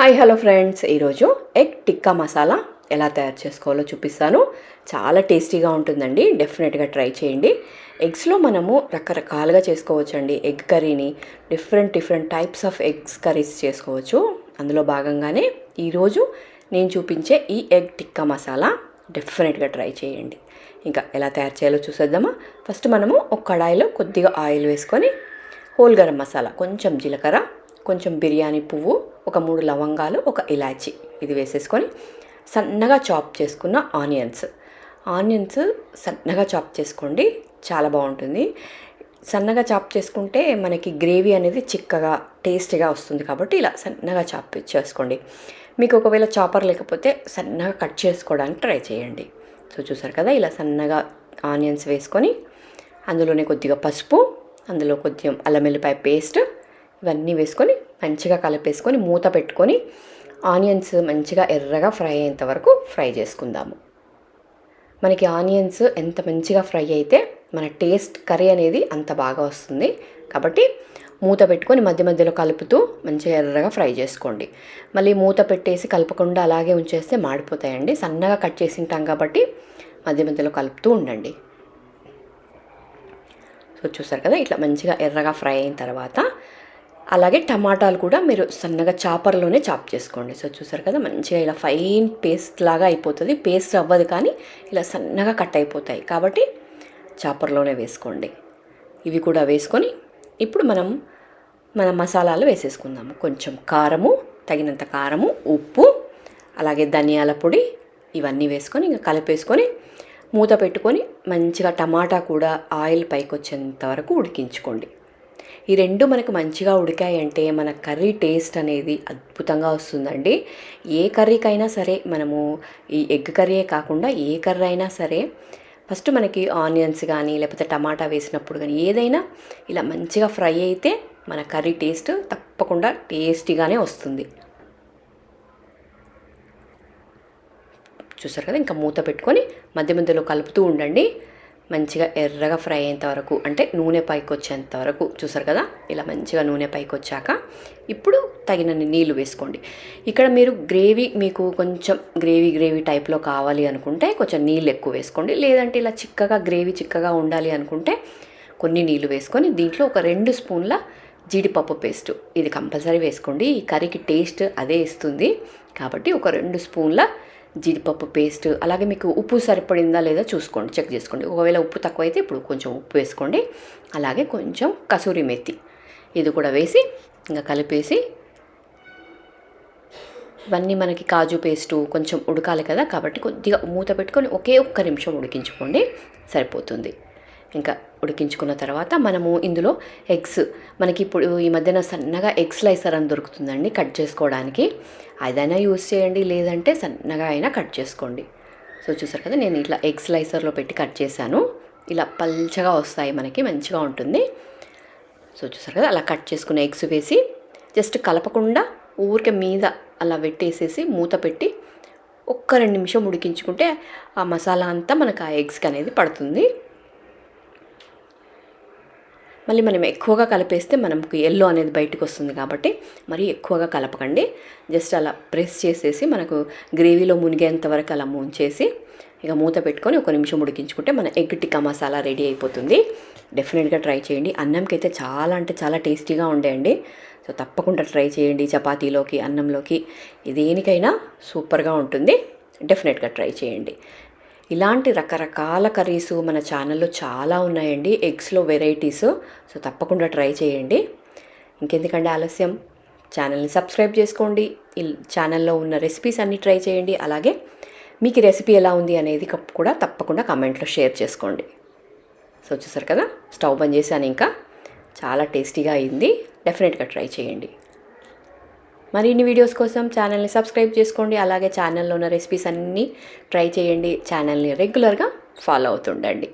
Hi hello friends. ఈరోజు egg tikka masala ఎలా తయారు చేసుకోవాలో చూపిస్తాను. చాలా టేస్టీగా ఉంటుందండి. డెఫినెట్గా ట్రై చేయండి. ఎగ్స్లో మనము రకరకాలుగా చేసుకోవచ్చండి. ఎగ్ కర్రీని different different types of eggs curries చేసుకోవచ్చు. అందులో భాగంగానే ఈరోజు నేను చూపించే ఈ ఎగ్ టిక్కా మసాలా డెఫినెట్గా ట్రై చేయండి. ఇంకా ఎలా తయారు చేయాలో చూసేద్దామా? ఫస్ట్ మనము ఒక కడాయిలో కొద్దిగా ఆయిల్ వేసుకొని హోల్ గరం మసాలా కొంచెం జీలకర్ర కొంచెం బిర్యానీ పువ్వు ఒక మూడు లవంగాలు ఒక ఇలాచి. ఇది వేసేసుకొని సన్నగా చాప్ చేసుకున్న ఆనియన్స్. ఆనియన్స్ సన్నగా చాప్ చేసుకోండి చాలా బాగుంటుంది. సన్నగా చాప్ చేసుకుంటే మనకి గ్రేవీ అనేది చిక్కగా టేస్టీగా వస్తుంది కాబట్టి ఇలా సన్నగా చాప్ చేసుకోండి. మీకు ఒకవేళ చాపర్ లేకపోతే సన్నగా కట్ చేసుకోవడానికి ట్రై చేయండి. సో చూసారు కదా ఇలా సన్నగా ఆనియన్స్ వేసుకొని అందులోనే కొద్దిగా పసుపు అందులో కొద్దిగా అల్లం వెల్లిపాయ పేస్ట్ ఇవన్నీ వేసుకొని మంచిగా కలిపేసుకొని మూత పెట్టుకొని ఆనియన్స్ మంచిగా ఎర్రగా ఫ్రై అయ్యేంత వరకు ఫ్రై చేసుకుందాము. మనకి ఆనియన్స్ ఎంత మంచిగా ఫ్రై అయితే మన టేస్ట్ కర్రీ అనేది అంత బాగా వస్తుంది. కాబట్టి మూత పెట్టుకొని మధ్య మధ్యలో కలుపుతూ మంచిగా ఎర్రగా ఫ్రై చేసుకోండి. మళ్ళీ మూత పెట్టేసి కలపకుండా అలాగే ఉంచేస్తే మాడిపోతాయండి. సన్నగా కట్ చేసి ఉంటాం కాబట్టి మధ్య మధ్యలో కలుపుతూ ఉండండి. సో చూసారు కదా ఇట్లా మంచిగా ఎర్రగా ఫ్రై అయిన తర్వాత అలాగే టమాటాలు కూడా మీరు సన్నగా చాపర్లోనే చాప్ చేసుకోండి. సో చూసారు కదా మంచిగా ఇలా ఫైన్ పేస్ట్ లాగా అయిపోతుంది. పేస్ట్ అవ్వదు కానీ ఇలా సన్నగా కట్ అయిపోతాయి. కాబట్టి చాపర్లోనే వేసుకోండి. ఇవి కూడా వేసుకొని ఇప్పుడు మనం మన మసాలాలు వేసేసుకుందాము. కొంచెం కారము తగినంత కారము ఉప్పు అలాగే ధనియాల పొడి ఇవన్నీ వేసుకొని ఇంకా కలిపేసుకొని మూత పెట్టుకొని మంచిగా టమాటా కూడా ఆయిల్ పైకి వచ్చేంత వరకు ఉడికించుకోండి. ఈ రెండు మనకు మంచిగా ఉడికాయంటే మన కర్రీ టేస్ట్ అనేది అద్భుతంగా వస్తుందండి. ఏ కర్రీకైనా సరే మనము ఈ ఎగ్ కర్రీయే కాకుండా ఏ కర్రీ అయినా సరే ఫస్ట్ మనకి ఆనియన్స్ కానీ లేకపోతే టమాటా వేసినప్పుడు కానీ ఏదైనా ఇలా మంచిగా ఫ్రై అయితే మన కర్రీ టేస్ట్ తప్పకుండా టేస్టీగానే వస్తుంది. చూసారు కదా? ఇంకా మూత పెట్టుకొని మధ్య మధ్యలో కలుపుతూ ఉండండి. మంచిగా ఎర్రగా ఫ్రై అయ్యేంత వరకు అంటే నూనె పైకి వచ్చేంత వరకు చూసారు కదా? ఇలా మంచిగా నూనె పైకి వచ్చాక ఇప్పుడు తగినన్ని నీళ్ళు వేసుకోండి. ఇక్కడ మీరు గ్రేవీ మీకు కొంచెం గ్రేవీ గ్రేవీ టైప్లో కావాలి అనుకుంటే కొంచెం నీళ్ళు ఎక్కువ వేసుకోండి. లేదంటే ఇలా చిక్కగా గ్రేవీ చిక్కగా ఉండాలి అనుకుంటే కొన్ని నీళ్ళు వేసుకొని దీంట్లో ఒక రెండు స్పూన్ల జీడిపప్పు పేస్ట్ ఇది కంపల్సరీ వేసుకోండి. ఈ కర్రీకి టేస్ట్ అదే ఇస్తుంది. కాబట్టి ఒక రెండు స్పూన్ల జీడిపప్పు పేస్ట్. అలాగే మీకు ఉప్పు సరిపడిందా లేదా చూసుకోండి చెక్ చేసుకోండి. ఒకవేళ ఉప్పు తక్కువ అయితే ఇప్పుడు కొంచెం ఉప్పు వేసుకోండి. అలాగే కొంచెం కసూరి మెత్తి ఇది కూడా వేసి ఇంకా కలిపేసి ఇవన్నీ మనకి కాజు పేస్టు కొంచెం ఉడకాలి కదా కాబట్టి కొద్దిగా మూత పెట్టుకొని ఒకే ఒక్క నిమిషం ఉడికించుకోండి. సరిపోతుంది. ఇంకా ఉడికించుకున్న తర్వాత మనము ఇందులో ఎగ్స్ మనకి ఇప్పుడు ఈ మధ్యన సన్నగా ఎగ్ స్లైసర్ అని దొరుకుతుందండి కట్ చేసుకోవడానికి. అదైనా యూస్ చేయండి లేదంటే సన్నగా అయినా కట్ చేసుకోండి. సో చూసారు కదా నేను ఇట్లా ఎగ్ స్లైసర్లో పెట్టి కట్ చేశాను. ఇలా పల్చగా వస్తాయి మనకి మంచిగా ఉంటుంది. సో చూసారు కదా అలా కట్ చేసుకున్న ఎగ్స్ వేసి జస్ట్ కలపకుండా ఊరికే మీద అలా పెట్టేసేసి మూత పెట్టి ఒక్క రెండు నిమిషం ఉడికించుకుంటే ఆ మసాలా అంతా మనకు ఆ ఎగ్స్కి అనేది పడుతుంది. మళ్ళీ మనం ఎక్కువగా కలిపేస్తే మనకు ఎల్లో అనేది బయటకు వస్తుంది కాబట్టి మరి ఎక్కువగా కలపకండి. జస్ట్ అలా ప్రెస్ చేసేసి మనకు గ్రేవీలో మునిగేంత వరకు అలా ముంచేసి ఇక మూత పెట్టుకొని ఒక నిమిషం ఉడికించుకుంటే మన ఎగ్ టిక్కా మసాలా రెడీ అయిపోతుంది. డెఫినెట్గా ట్రై చేయండి. అన్నంకి అయితే చాలా అంటే చాలా టేస్టీగా ఉండేయండి. సో తప్పకుండా ట్రై చేయండి చపాతీలోకి అన్నంలోకి. దేనికైనా సూపర్గా ఉంటుంది. డెఫినెట్గా ట్రై చేయండి. ఇలాంటి రకరకాల కర్రీస్ మన ఛానల్లో చాలా ఉన్నాయండి. ఎగ్స్లో వెరైటీస్. సో తప్పకుండా ట్రై చేయండి. ఇంకెందుకంటే ఆలస్యం? ఛానల్ని సబ్స్క్రైబ్ చేసుకోండి. ఛానల్లో ఉన్న రెసిపీస్ అన్నీ ట్రై చేయండి. అలాగే మీకు రెసిపీ ఎలా ఉంది అనేది కూడా తప్పకుండా కామెంట్లో షేర్ చేసుకోండి. సో చూసారు కదా? స్టవ్ బంద్ చేశాను ఇంకా. చాలా టేస్టీగా అయింది. డెఫినెట్గా ట్రై చేయండి. మరిన్ని వీడియోస్ కోసం ఛానల్ని సబ్స్క్రైబ్ చేసుకోండి. అలాగే ఛానల్లో ఉన్న రెసిపీస్ అన్నీ ట్రై చేయండి. ఛానల్ని రెగ్యులర్గా ఫాలో అవుతుండండి.